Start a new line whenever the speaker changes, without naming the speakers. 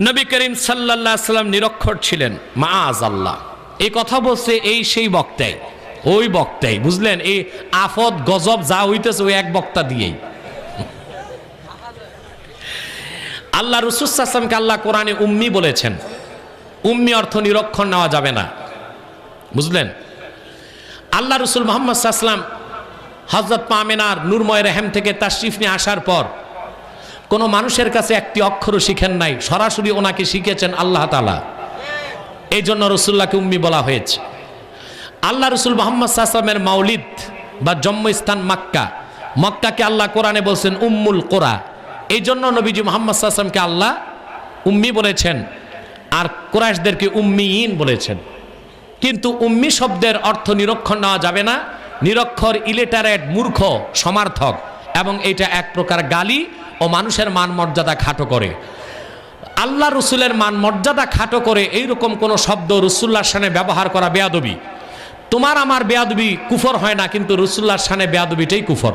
নবী করিম সাল্লাম নিরক্ষর ছিলেন। মাআজ আল্লাহ। এই কথা বলছে এই সেই বক্তাই, ওই বক্তাই, বুঝলেন? এই আফত, গজব যা হইতেছে ওই এক বক্তা দিয়েই। আল্লাহ রসুসামকে আল্লাহ কোরআনে উম্মি বলেছেন। উম্মি অর্থ নিরক্ষর নেওয়া যাবে না। বুঝলেন? আল্লাহ রসুল মোহাম্মদ সাল্লাম হজরত পামেনার নূরময় রেহেম থেকে তাশরিফ নিয়ে আসার পর কোনো মানুষের কাছে একটি অক্ষরও শিখেন নাই, সরাসরি ওনাকে শিখেছেন আল্লাহ তালা এই জন্য রসুল্লাহকে উম্মি বলা হয়েছে। আল্লাহ রসুল মোহাম্মদ সাল্লামের মাউলিদ বা জন্মস্থান মাক্কা। মক্কাকে আল্লাহ কোরআনে বলছেন উম্মুল কোরা। এই জন্য নবীজি মোহাম্মদ সাল্লামকে আল্লাহ উম্মি বলেছেন, আর কোরআশদেরকে উম্মিহীন বলেছেন। কিন্তু উম্মি শব্দের অর্থ নিরক্ষর নেওয়া যাবে না। নিরক্ষর, ইলেটারেট, মূর্খ, সমার্থক, এবং এটা এক প্রকার গালি ও মানুষের মান মর্যাদা খাটো করে। আল্লাহ রসুলের মান মর্যাদা খাটো করে এইরকম কোনো শব্দ রসুল্লার সানে ব্যবহার করা বেয়াদবি। তোমার আমার বেয়াদবি কুফর হয় না, কিন্তু রসুল্লার সানে বেয়াদবিটাই কুফর।